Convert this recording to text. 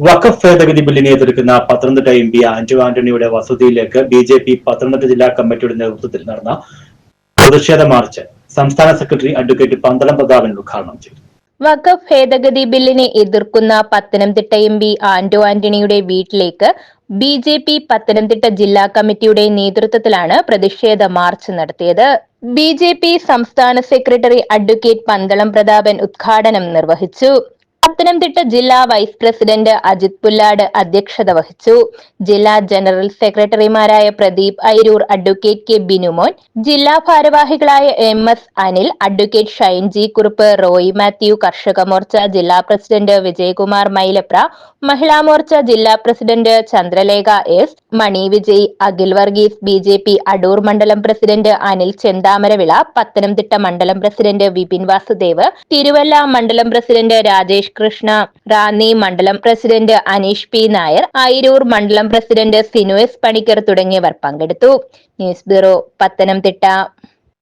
വഖഫ് ഭേദഗതി ബില്ലിനെ എതിർക്കുന്ന പത്തനംതിട്ട എം പി ആന്റോ ആന്റണിയുടെ വസതിയിലേക്ക് ബി ജെ പി പത്തനംതിട്ട ജില്ലാ കമ്മിറ്റിയുടെ നേതൃത്വത്തിൽ നടന്ന പ്രതിഷേധ മാർച്ച് സംസ്ഥാന സെക്രട്ടറി അഡ്വക്കേറ്റ് പന്തളം പ്രതാപൻ ഉദ്ഘാടനം ചെയ്തു. വഖഫ് ഭേദഗതി ബില്ലിനെ എതിർക്കുന്ന പത്തനംതിട്ട എം പി ആന്റോ ആന്റണിയുടെ വീട്ടിലേക്ക് ബി ജെ പി പത്തനംതിട്ട ജില്ലാ കമ്മിറ്റിയുടെ നേതൃത്വത്തിലാണ് പ്രതിഷേധ മാർച്ച് നടത്തിയത്. ബി ജെ പി സംസ്ഥാന സെക്രട്ടറി അഡ്വക്കേറ്റ് പന്തളം പ്രതാപൻ ഉദ്ഘാടനം നിർവഹിച്ചു. പത്തനംതിട്ട ജില്ലാ വൈസ് പ്രസിഡന്റ് അജിത് പുല്ലാട് അധ്യക്ഷത വഹിച്ചു. ജില്ലാ ജനറൽ സെക്രട്ടറിമാരായ പ്രദീപ് ഐരൂർ അഡ്വക്കേറ്റ് കെ ബിനുമോൻ ജില്ലാ ഭാരവാഹികളായ M S Anil advocate Shine G Kurup Roy Mathew Karshaka Morcha ജില്ലാ പ്രസിഡന്റ് വിജയകുമാർ മൈലപ്ര മഹിളാ മോർച്ച ജില്ലാ president Chandralekha S Mani Vijay Akhil Varghese B J P Adoor മണ്ഡലം പ്രസിഡന്റ് അനിൽ ചെന്താമരവിള പത്തനംതിട്ട മണ്ഡലം പ്രസിഡന്റ് വിപിൻ വാസുദേവ് തിരുവല്ല മണ്ഡലം പ്രസിഡന്റ് രാജേഷ് കൃഷ്ണ റാന്നി മണ്ഡലം പ്രസിഡന്റ് അനീഷ് പി നായർ അയിരൂർ മണ്ഡലം പ്രസിഡന്റ് സിനു എസ് പണിക്കർ തുടങ്ങിയവർ പങ്കെടുത്തു. News bureau Pathanamthitta.